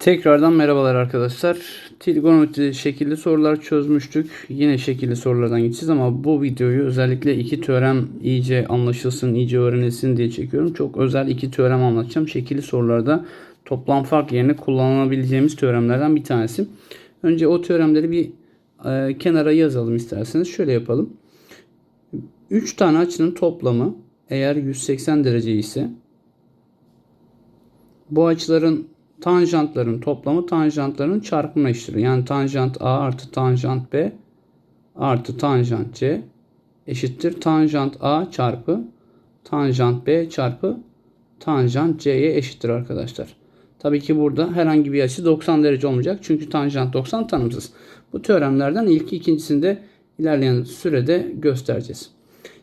Tekrardan merhabalar arkadaşlar. Trigonometri şekilli sorular çözmüştük. Yine şekilli sorulardan gideceğiz ama bu videoyu özellikle iki teorem iyice anlaşılsın, iyice öğrenilsin diye çekiyorum. Çok özel iki teorem anlatacağım. Şekilli sorularda toplam fark yerine kullanabileceğimiz teoremlerden bir tanesi. Önce o teoremleri bir e, kenara yazalım isterseniz. Şöyle yapalım. 3 tane açının toplamı eğer 180 derece ise bu açıların tanjantların toplamı tanjantların çarpımına eşittir. Yani tanjant A artı tanjant B artı tanjant C eşittir. Tanjant A çarpı tanjant B çarpı tanjant C'ye eşittir arkadaşlar. Tabii ki burada herhangi bir açı 90 derece olmayacak. Çünkü tanjant 90 tanımsız. Bu teoremlerden ilk ikincisinde ilerleyen sürede göstereceğiz.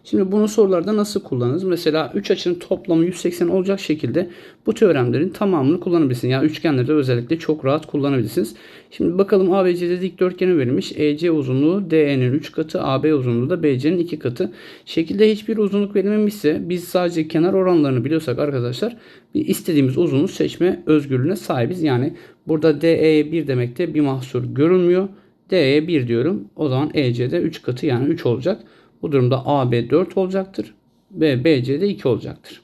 Şimdi bunu sorularda nasıl kullanırız? Mesela 3 açının toplamı 180 olacak şekilde bu teoremlerin tamamını kullanabilirsiniz. Yani üçgenlerde özellikle çok rahat kullanabilirsiniz. Şimdi bakalım ABC'de dikdörtgeni verilmiş. EC uzunluğu DE'nin 3 katı, AB uzunluğu da BC'nin 2 katı. Şekilde hiçbir uzunluk verilmemişse biz sadece kenar oranlarını biliyorsak arkadaşlar istediğimiz uzunluğu seçme özgürlüğüne sahibiz. Yani burada DE'ye 1 demekte bir mahsur görülmüyor. DE'ye 1 diyorum. O zaman EC'de 3 katı yani 3 olacak. Bu durumda AB 4 olacaktır ve BC de 2 olacaktır.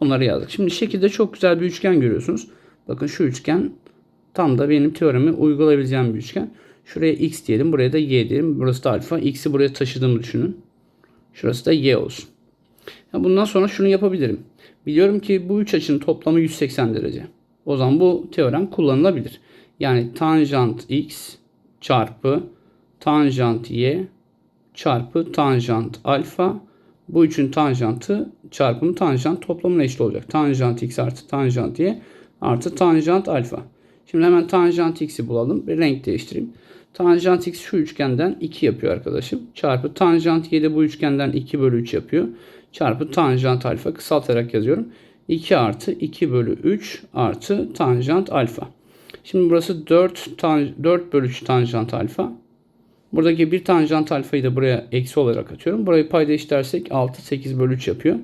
Bunları yazdık. Şimdi şekilde çok güzel bir üçgen görüyorsunuz. Bakın şu üçgen tam da benim teoremi uygulayabileceğim bir üçgen. Şuraya x diyelim. Buraya da y diyelim. Burası da alfa. X'i buraya taşıdığımı düşünün. Şurası da y olsun. Bundan sonra şunu yapabilirim. Biliyorum ki bu üç açının toplamı 180 derece. O zaman bu teorem kullanılabilir. Yani tanjant x çarpı tanjant y çarpı tanjant alfa. Bu üçün tanjantı çarpımı tanjant toplamına eşit olacak. Tanjant x artı tanjant y artı tanjant alfa. Şimdi hemen tanjant x'i bulalım. Bir renk değiştireyim. Tanjant x şu üçgenden 2 yapıyor arkadaşım. Çarpı tanjant y de bu üçgenden 2 bölü 3 yapıyor. Çarpı tanjant alfa kısaltarak yazıyorum. 2 artı 2 bölü 3 artı tanjant alfa. Şimdi burası 4, tan 4 bölü 3 tanjant alfa. Buradaki bir tanjant alfayı da buraya eksi olarak atıyorum. Burayı payda eşitlersek 6, 8 bölü 3 yapıyor.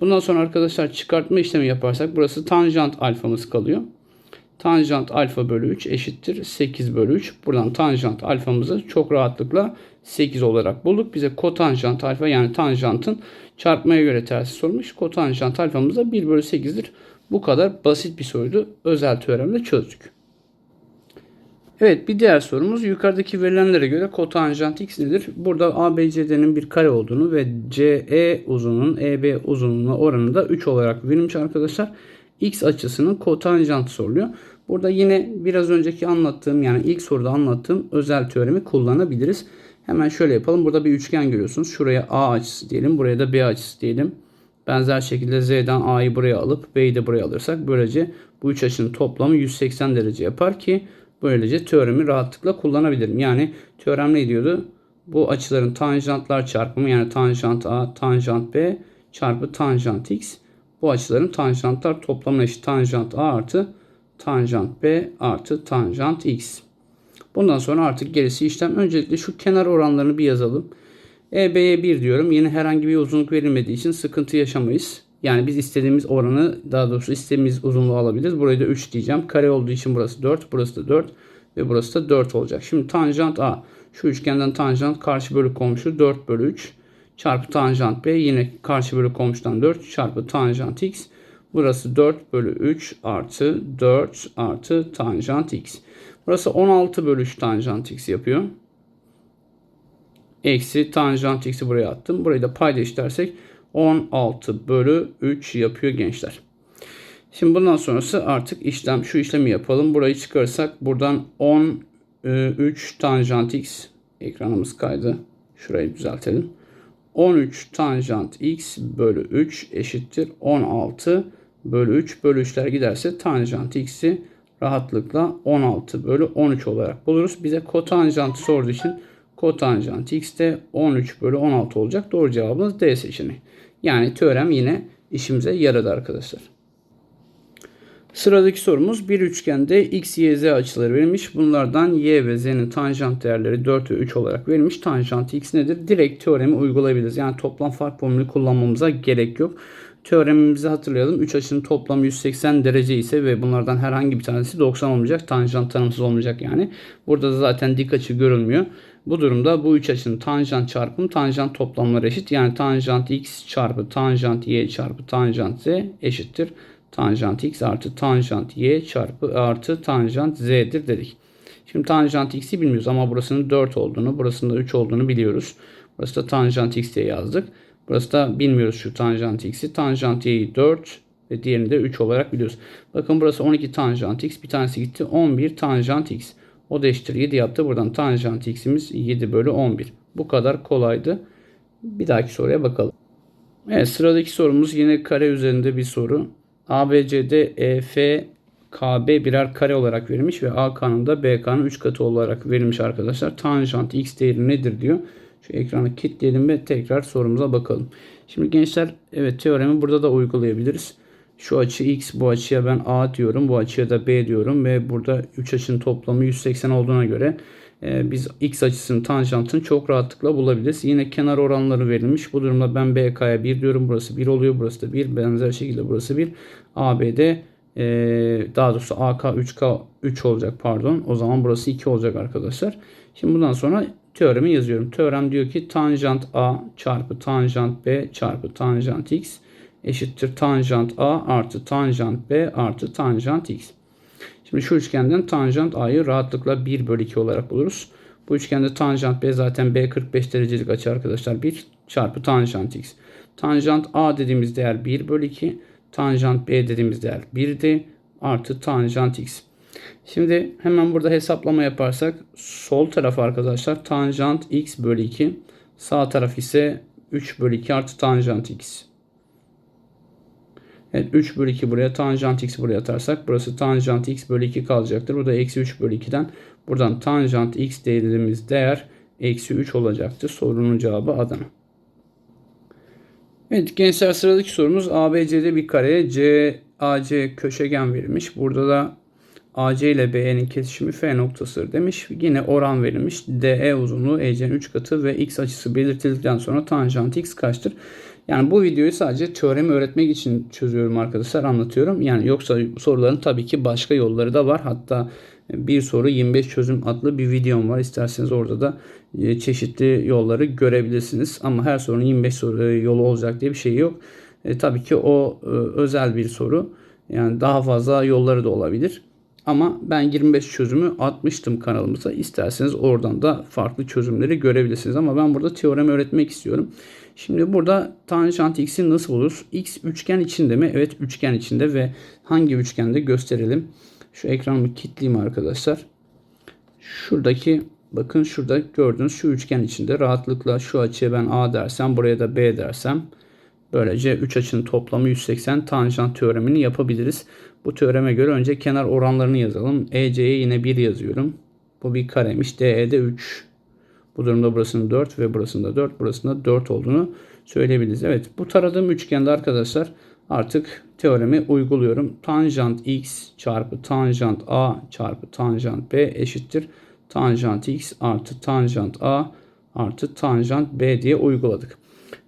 Bundan sonra arkadaşlar çıkartma işlemi yaparsak burası tanjant alfamız kalıyor. Tanjant alfa bölü 3 eşittir 8 bölü 3. Buradan tanjant alfamızı çok rahatlıkla 8 olarak bulduk. Bize kotanjant alfa yani tanjantın çarpmaya göre tersi sormuş. Kotanjant alfamız da 1 bölü 8'dir. Bu kadar basit bir soruydu. Özel teoremle çözdük. Evet bir diğer sorumuz yukarıdaki verilenlere göre kotanjant x nedir? Burada ABCD'nin bir kare olduğunu ve CE uzunluğunun EB uzunluğuna oranı da 3 olarak verilmiş arkadaşlar. X açısının kotanjantı soruluyor. Burada yine biraz önceki anlattığım yani ilk soruda anlattığım özel teoremi kullanabiliriz. Hemen şöyle yapalım. Burada bir üçgen görüyorsunuz. Şuraya A açısı diyelim. Buraya da B açısı diyelim. Benzer şekilde Z'den A'yı buraya alıp B'yi de buraya alırsak böylece bu üç açının toplamı 180 derece yapar ki Böylece teoremi rahatlıkla kullanabilirim. Yani teorem ne diyordu? Bu açıların tanjantlar çarpımı yani tanjant A, tanjant B çarpı tanjant X. Bu açıların tanjantlar toplamına eşit tanjant A artı tanjant B artı tanjant X. Bundan sonra artık gerisi işlem. Öncelikle şu kenar oranlarını bir yazalım. EB'ye 1 diyorum. Yine herhangi bir uzunluk verilmediği için sıkıntı yaşamayız. Yani biz istediğimiz oranı daha doğrusu istediğimiz uzunluğu alabiliriz. Burayı da 3 diyeceğim. Kare olduğu için burası 4. Burası da 4. Ve burası da 4 olacak. Şimdi tanjant A. Şu üçgenden tanjant karşı bölü komşu 4 bölü 3. Çarpı tanjant B. Yine karşı bölü komşudan 4. Çarpı tanjant X. Burası 4 bölü 3 artı 4 artı tanjant X. Burası 16 bölü 3 tanjant X yapıyor. Eksi tanjant X'i buraya attım. Burayı da payda eşitlersek 16 bölü 3 yapıyor gençler. Şimdi bundan sonrası artık işlem şu işlemi yapalım. Burayı çıkarırsak buradan 13 e, tanjant x ekranımız kaydı. Şurayı düzeltelim. 13 tanjant x bölü 3 eşittir 16 bölü 3 bölü 3'ler giderse tanjant x'i rahatlıkla 16 bölü 13 olarak buluruz. Bize kotanjantı sorduğu için kotanjant x de 13 bölü 16 olacak. Doğru cevabımız D seçeneği. Yani teorem yine işimize yaradı arkadaşlar. Sıradaki sorumuz bir üçgende x, y, z açıları verilmiş. Bunlardan y ve z'nin tanjant değerleri 4 ve 3 olarak verilmiş. Tanjant x nedir? Direkt teoremi uygulayabiliriz. Yani toplam fark formülü kullanmamıza gerek yok. Teoremimizi hatırlayalım. 3 açının toplamı 180 derece ise ve bunlardan herhangi bir tanesi 90 olmayacak. Tanjant tanımsız olmayacak yani. Burada da zaten dik açı görülmüyor. Bu durumda bu üç açının tanjant çarpımı tanjant toplamları eşit. Yani tanjant x çarpı tanjant y çarpı tanjant z eşittir. Tanjant x artı tanjant y çarpı artı tanjant z'dir dedik. Şimdi tanjant x'i bilmiyoruz ama burasının 4 olduğunu, burasının da 3 olduğunu biliyoruz. Burası da tanjant x diye yazdık. Burası da bilmiyoruz şu tanjant x'i. Tanjant y'yi 4 ve diğerini de 3 olarak biliyoruz. Bakın burası 12 tanjant x. Bir tanesi gitti. 11 tanjant x. O da eşittir 7 yaptı. Buradan tanjant x'imiz 7 bölü 11. Bu kadar kolaydı. Bir dahaki soruya bakalım. Evet sıradaki sorumuz yine kare üzerinde bir soru. ABCD EF KB birer kare olarak verilmiş ve AK'nın da BK'nın 3 katı olarak verilmiş arkadaşlar. Tanjant x değeri nedir diyor. Şu ekranı kilitleyelim ve tekrar sorumuza bakalım. Şimdi gençler evet teoremi burada da uygulayabiliriz. Şu açı x bu açıya ben a diyorum. Bu açıya da b diyorum ve burada 3 açının toplamı 180 olduğuna göre e, biz x açısının tanjantını çok rahatlıkla bulabiliriz. Yine kenar oranları verilmiş. Bu durumda ben BK'ya 1 diyorum. Burası 1 oluyor. Burası da 1. Benzer şekilde burası 1. AB'de e, daha doğrusu AK 3K 3 olacak pardon. O zaman burası 2 olacak arkadaşlar. Şimdi bundan sonra teoremi yazıyorum. Teorem diyor ki tanjant A çarpı tanjant B çarpı tanjant X eşittir tanjant A artı tanjant B artı tanjant X. Şimdi şu üçgenden tanjant A'yı rahatlıkla 1 bölü 2 olarak buluruz. Bu üçgende tanjant B zaten B 45 derecelik açı arkadaşlar. 1 çarpı tanjant X. Tanjant A dediğimiz değer 1 bölü 2. Tanjant B dediğimiz değer 1'di. Artı tanjant X. Şimdi hemen burada hesaplama yaparsak sol taraf arkadaşlar tanjant X bölü 2. Sağ taraf ise 3 bölü 2 artı tanjant X. Evet 3 bölü 2 buraya tanjant x buraya atarsak burası tanjant x bölü 2 kalacaktır. Bu da eksi 3 bölü 2'den buradan tanjant x dediğimiz değer eksi 3 olacaktır. Sorunun cevabı Adana. Evet gençler sıradaki sorumuz ABC'de bir kare C AC köşegen verilmiş. Burada da AC ile BE'nin kesişimi F noktasıdır demiş. Yine oran verilmiş. DE uzunluğu EC'nin 3 katı ve x açısı belirtildikten sonra tanjant x kaçtır? Yani bu videoyu sadece teoremi öğretmek için çözüyorum arkadaşlar anlatıyorum. Yani yoksa soruların tabii ki başka yolları da var. Hatta bir soru 25 çözüm adlı bir videom var. İsterseniz orada da e, çeşitli yolları görebilirsiniz. Ama her sorunun 25 soru e, yolu olacak diye bir şey yok. E, tabii ki o e, özel bir soru. Yani daha fazla yolları da olabilir. Ama ben 25 çözümü atmıştım kanalımıza. İsterseniz oradan da farklı çözümleri görebilirsiniz. Ama ben burada teoremi öğretmek istiyorum. Şimdi burada tanjant x'i nasıl buluruz? X üçgen içinde mi? Evet üçgen içinde ve hangi üçgende gösterelim. Şu ekranımı kilitleyeyim arkadaşlar. Şuradaki bakın şurada gördüğünüz şu üçgen içinde rahatlıkla şu açıya ben A dersem buraya da B dersem böylece 3 açının toplamı 180 tanjant teoremini yapabiliriz. Bu teoreme göre önce kenar oranlarını yazalım. EC'ye yine 1 yazıyorum. Bu bir karemiş. DE'de 3. Bu durumda burasının 4 ve burasında 4, burasında 4 olduğunu söyleyebiliriz. Evet bu taradığım üçgende arkadaşlar artık teoremi uyguluyorum. Tanjant x çarpı tanjant a çarpı tanjant b eşittir. Tanjant x artı tanjant a artı tanjant b diye uyguladık.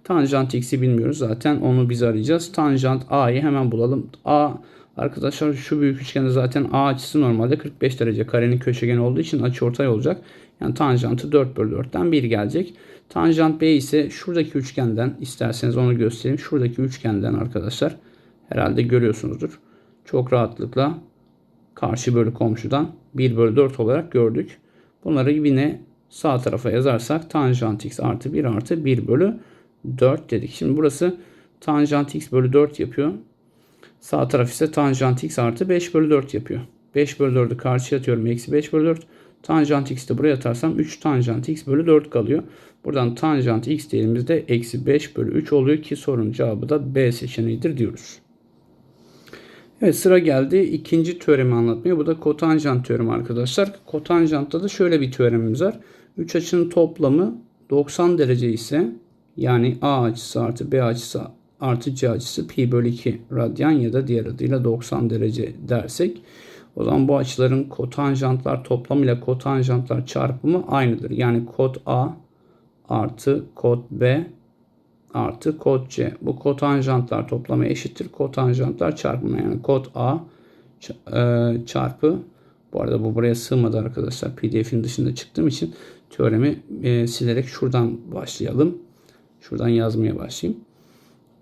Tanjant x'i bilmiyoruz zaten onu biz arayacağız. Tanjant a'yı hemen bulalım. a Arkadaşlar şu büyük üçgende zaten A açısı normalde 45 derece. Karenin köşegeni olduğu için açı ortay olacak. Yani tanjantı 4 bölü 4'ten 1 gelecek. Tanjant B ise şuradaki üçgenden isterseniz onu göstereyim. Şuradaki üçgenden arkadaşlar herhalde görüyorsunuzdur. Çok rahatlıkla karşı bölü komşudan 1 bölü 4 olarak gördük. Bunları yine sağ tarafa yazarsak tanjant x artı 1 artı 1 bölü 4 dedik. Şimdi burası tanjant x bölü 4 yapıyor. Sağ taraf ise tanjant x artı 5 bölü 4 yapıyor. 5 bölü 4'ü karşıya atıyorum. Eksi 5 bölü 4. Tanjant x'i de buraya atarsam 3 tanjant x bölü 4 kalıyor. Buradan tanjant x değerimiz de eksi 5 bölü 3 oluyor ki sorunun cevabı da B seçeneğidir diyoruz. Evet sıra geldi ikinci teoremi anlatmaya. Bu da kotanjant teoremi arkadaşlar. Kotanjantta da şöyle bir teoremimiz var. 3 açının toplamı 90 derece ise yani A açısı artı B açısı artı C açısı pi bölü 2 radyan ya da diğer adıyla 90 derece dersek o zaman bu açıların kotanjantlar toplamı ile kotanjantlar çarpımı aynıdır. Yani kot A artı kot B artı kod C. Bu kotanjantlar toplamı eşittir. Kotanjantlar çarpımı yani kod A e, çarpı bu arada bu buraya sığmadı arkadaşlar. PDF'in dışında çıktığım için teoremi e, silerek şuradan başlayalım. Şuradan yazmaya başlayayım.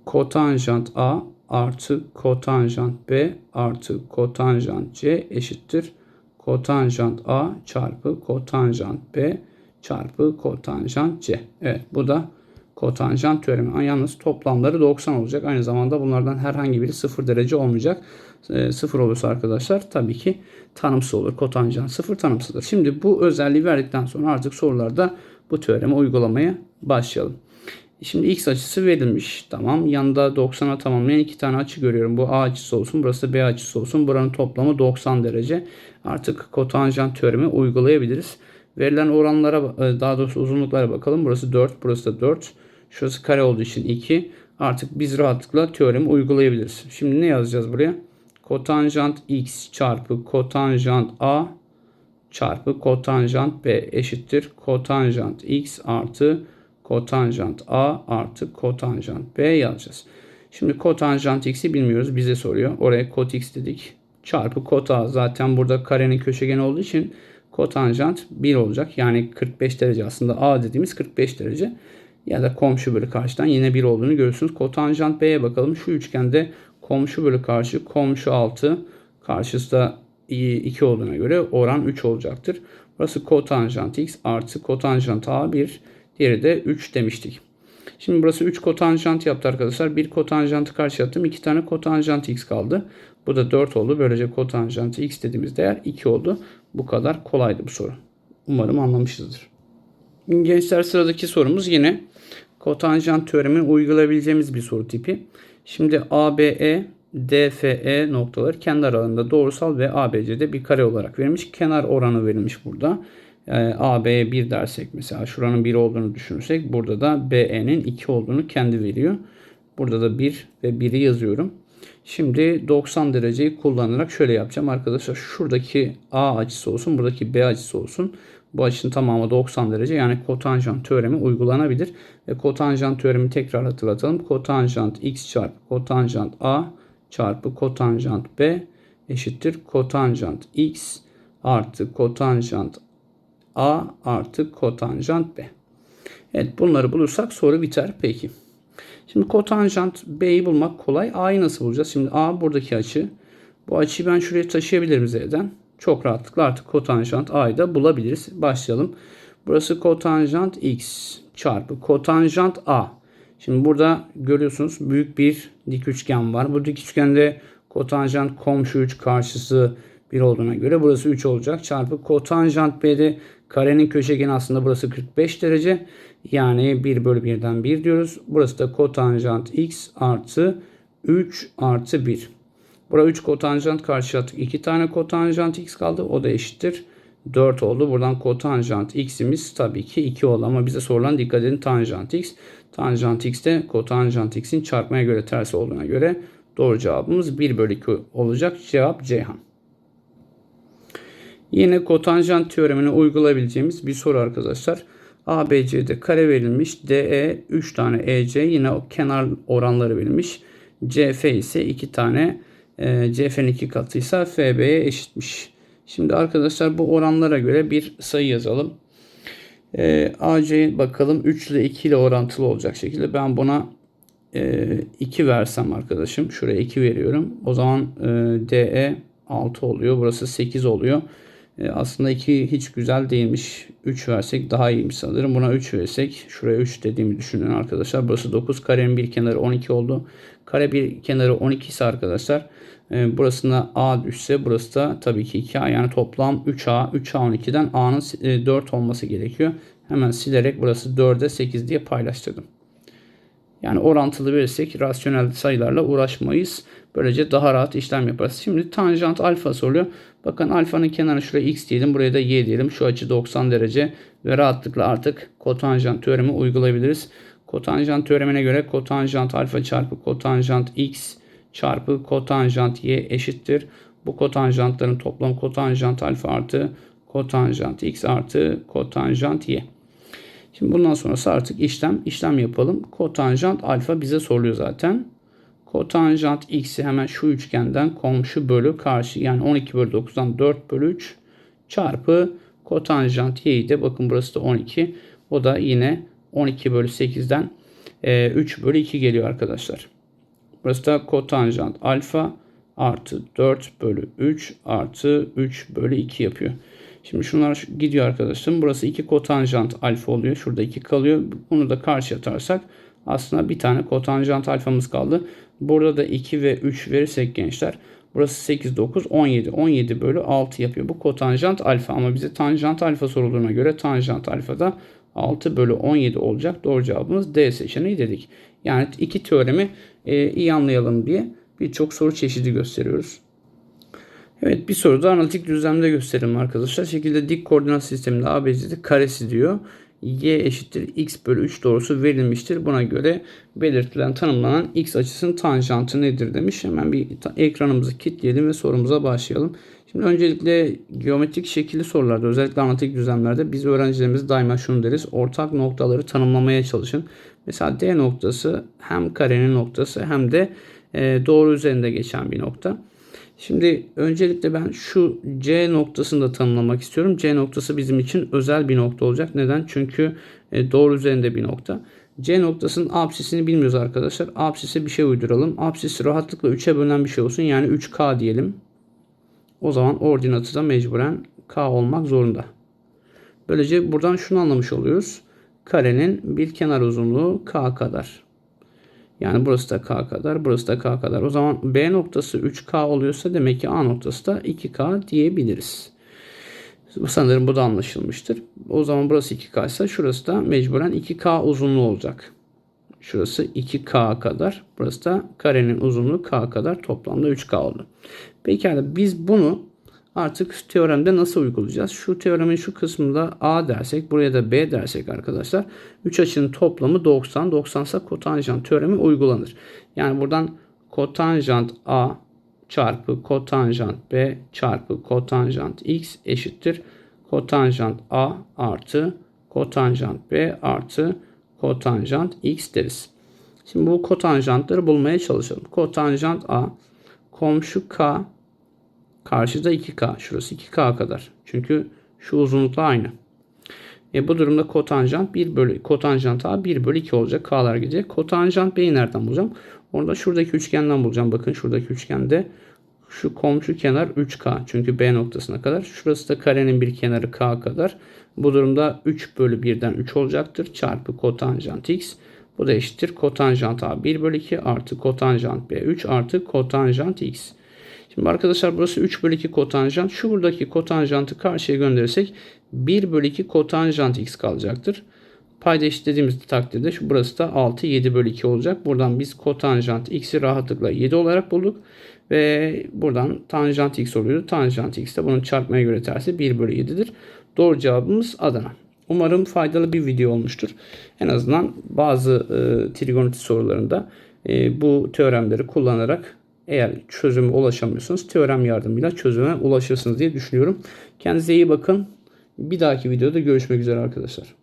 Kotanjant A artı kotanjant B artı kotanjant C eşittir. Kotanjant A çarpı kotanjant B çarpı kotanjant C. Evet bu da kotanjant teoremi. Yalnız toplamları 90 olacak. Aynı zamanda bunlardan herhangi biri 0 derece olmayacak. E, 0 olursa arkadaşlar tabii ki tanımsız olur. Kotanjant 0 tanımsızdır. Şimdi bu özelliği verdikten sonra artık sorularda bu teoremi uygulamaya başlayalım. Şimdi x açısı verilmiş. Tamam. Yanında 90'a tamamlayan iki tane açı görüyorum. Bu a açısı olsun. Burası da b açısı olsun. Buranın toplamı 90 derece. Artık kotanjant teoremi uygulayabiliriz. Verilen oranlara e, daha doğrusu uzunluklara bakalım. Burası 4. Burası da 4. Şurası kare olduğu için 2. Artık biz rahatlıkla teoremi uygulayabiliriz. Şimdi ne yazacağız buraya? Kotanjant x çarpı kotanjant a çarpı kotanjant b eşittir. Kotanjant x artı kotanjant a artı kotanjant b yazacağız. Şimdi kotanjant x'i bilmiyoruz. Bize soruyor. Oraya kot x dedik. Çarpı kot a. Zaten burada karenin köşegeni olduğu için kotanjant 1 olacak. Yani 45 derece aslında a dediğimiz 45 derece. Ya da komşu bölü karşıdan yine 1 olduğunu görürsünüz. Kotanjant b'ye bakalım. Şu üçgende komşu bölü karşı komşu 6 karşısı da 2 olduğuna göre oran 3 olacaktır. Burası kotanjant x artı kotanjant a 1 Diğeri de 3 demiştik. Şimdi burası 3 kotanjant yaptı arkadaşlar. Bir kotanjantı karşı attım. 2 tane kotanjant x kaldı. Bu da 4 oldu. Böylece kotanjant x dediğimiz değer 2 oldu. Bu kadar kolaydı bu soru. Umarım anlamışızdır. Gençler sıradaki sorumuz yine kotanjant teoremini uygulayabileceğimiz bir soru tipi. Şimdi ABE, DFE noktaları kendi aralarında doğrusal ve ABC'de bir kare olarak verilmiş. Kenar oranı verilmiş burada. Yani AB'ye 1 dersek mesela şuranın 1 olduğunu düşünürsek burada da BE'nin 2 olduğunu kendi veriyor. Burada da 1 ve 1'i yazıyorum. Şimdi 90 dereceyi kullanarak şöyle yapacağım arkadaşlar. Şuradaki A açısı olsun, buradaki B açısı olsun. Bu açının tamamı 90 derece. Yani kotanjant teoremi uygulanabilir. Ve kotanjant teoremi tekrar hatırlatalım. Kotanjant x çarpı kotanjant A çarpı kotanjant B eşittir kotanjant x artı kotanjant A artı kotanjant B. Evet bunları bulursak soru biter. Peki. Şimdi kotanjant B'yi bulmak kolay. A'yı nasıl bulacağız? Şimdi A buradaki açı. Bu açıyı ben şuraya taşıyabilirim Z'den. Çok rahatlıkla artık kotanjant A'yı da bulabiliriz. Başlayalım. Burası kotanjant X çarpı kotanjant A. Şimdi burada görüyorsunuz büyük bir dik üçgen var. Bu dik üçgende kotanjant komşu 3 karşısı 1 olduğuna göre burası 3 olacak. Çarpı kotanjant B'de karenin köşegeni aslında burası 45 derece. Yani 1 bölü 1'den 1 diyoruz. Burası da kotanjant x artı 3 artı 1. Buraya 3 kotanjant karşı attık. 2 tane kotanjant x kaldı. O da eşittir. 4 oldu. Buradan kotanjant x'imiz tabii ki 2 oldu. Ama bize sorulan dikkat edin tanjant x. Tanjant x de kotanjant x'in çarpmaya göre tersi olduğuna göre doğru cevabımız 1 bölü 2 olacak. Cevap Ceyhan. Yine kotanjant teoremini uygulayabileceğimiz bir soru arkadaşlar. ABC'de kare verilmiş. DE 3 tane EC yine kenar oranları verilmiş. CF ise 2 tane e, CF'nin 2 katıysa FB'ye eşitmiş. Şimdi arkadaşlar bu oranlara göre bir sayı yazalım. E, AC bakalım 3 ile 2 ile orantılı olacak şekilde ben buna e, 2 versem arkadaşım. Şuraya 2 veriyorum. O zaman e, DE 6 oluyor. Burası 8 oluyor. E, aslında 2 hiç güzel değilmiş. 3 versek daha iyiymiş sanırım. Buna 3 versek şuraya 3 dediğimi düşünün arkadaşlar. Burası 9 karenin bir kenarı 12 oldu. Kare bir kenarı 12 ise arkadaşlar e, burasına A düşse burası da tabii ki 2A yani toplam 3A. 3A 12'den A'nın 4 olması gerekiyor. Hemen silerek burası 4'e 8 diye paylaştırdım. Yani orantılı verirsek rasyonel sayılarla uğraşmayız. Böylece daha rahat işlem yaparız. Şimdi tanjant alfa soruluyor. Bakın alfanın kenarı şuraya x diyelim. Buraya da y diyelim. Şu açı 90 derece. Ve rahatlıkla artık kotanjant teoremi uygulayabiliriz. Kotanjant teoremine göre kotanjant alfa çarpı kotanjant x çarpı kotanjant y eşittir. Bu kotanjantların toplam kotanjant alfa artı kotanjant x artı kotanjant y. Şimdi bundan sonrası artık işlem işlem yapalım. Kotanjant alfa bize soruluyor zaten. Kotanjant x'i hemen şu üçgenden komşu bölü karşı yani 12 bölü 9'dan 4 bölü 3 çarpı kotanjant y'yi de bakın burası da 12. O da yine 12 bölü 8'den 3 bölü 2 geliyor arkadaşlar. Burası da kotanjant alfa artı 4 bölü 3 artı 3 bölü 2 yapıyor. Şimdi şunlar gidiyor arkadaşlarım. Burası 2 kotanjant alfa oluyor. Şurada 2 kalıyor. Bunu da karşı atarsak aslında bir tane kotanjant alfamız kaldı. Burada da 2 ve 3 verirsek gençler. Burası 8, 9, 17. 17 bölü 6 yapıyor. Bu kotanjant alfa ama bize tanjant alfa sorulduğuna göre tanjant alfa da 6 bölü 17 olacak. Doğru cevabımız D seçeneği dedik. Yani iki teoremi e, iyi anlayalım diye birçok soru çeşidi gösteriyoruz. Evet bir soruda analitik düzlemde gösterelim arkadaşlar. Şekilde dik koordinat sisteminde ABC'de karesi diyor. Y eşittir x bölü 3 doğrusu verilmiştir. Buna göre belirtilen tanımlanan x açısının tanjantı nedir demiş. Hemen bir ekranımızı kilitleyelim ve sorumuza başlayalım. Şimdi öncelikle geometrik şekilli sorularda özellikle analitik düzlemlerde biz öğrencilerimiz daima şunu deriz. Ortak noktaları tanımlamaya çalışın. Mesela D noktası hem karenin noktası hem de doğru üzerinde geçen bir nokta. Şimdi öncelikle ben şu C noktasını da tanımlamak istiyorum. C noktası bizim için özel bir nokta olacak. Neden? Çünkü e, doğru üzerinde bir nokta. C noktasının apsisini bilmiyoruz arkadaşlar. Apsise bir şey uyduralım. Apsis rahatlıkla 3'e bölünen bir şey olsun. Yani 3K diyelim. O zaman ordinatı da mecburen K olmak zorunda. Böylece buradan şunu anlamış oluyoruz. Karenin bir kenar uzunluğu K kadar. Yani burası da K kadar, burası da K kadar. O zaman B noktası 3K oluyorsa demek ki A noktası da 2K diyebiliriz. Sanırım bu da anlaşılmıştır. O zaman burası 2K ise şurası da mecburen 2K uzunluğu olacak. Şurası 2K kadar. Burası da karenin uzunluğu K kadar. Toplamda 3K oldu. Pekala biz bunu artık teoremde nasıl uygulayacağız? Şu teoremin şu kısmında A dersek buraya da B dersek arkadaşlar 3 açının toplamı 90. 90 ise kotanjant teoremi uygulanır. Yani buradan kotanjant A çarpı kotanjant B çarpı kotanjant X eşittir. Kotanjant A artı kotanjant B artı kotanjant X deriz. Şimdi bu kotanjantları bulmaya çalışalım. Kotanjant A komşu K Karşıda 2K. Şurası 2K kadar. Çünkü şu uzunlukla aynı. E bu durumda kotanjant 1 bölü kotanjant A 1 bölü 2 olacak. K'lar gidecek. Kotanjant B'yi nereden bulacağım? Orada şuradaki üçgenden bulacağım. Bakın şuradaki üçgende şu komşu kenar 3K. Çünkü B noktasına kadar. Şurası da karenin bir kenarı K kadar. Bu durumda 3 bölü 1'den 3 olacaktır. Çarpı kotanjant X. Bu da eşittir. Kotanjant A 1 bölü 2 artı kotanjant B 3 artı kotanjant X. Şimdi arkadaşlar burası 3 bölü 2 kotanjant. Şu buradaki kotanjantı karşıya gönderirsek 1 bölü 2 kotanjant x kalacaktır. Payda eşitlediğimiz takdirde şu burası da 6 7 bölü 2 olacak. Buradan biz kotanjant x'i rahatlıkla 7 olarak bulduk. Ve buradan tanjant x oluyordu. Tanjant x de bunun çarpmaya göre tersi 1 bölü 7'dir. Doğru cevabımız Adana. Umarım faydalı bir video olmuştur. En azından bazı e, trigonometri sorularında e, bu teoremleri kullanarak eğer çözüme ulaşamıyorsanız teorem yardımıyla çözüme ulaşırsınız diye düşünüyorum. Kendinize iyi bakın. Bir dahaki videoda görüşmek üzere arkadaşlar.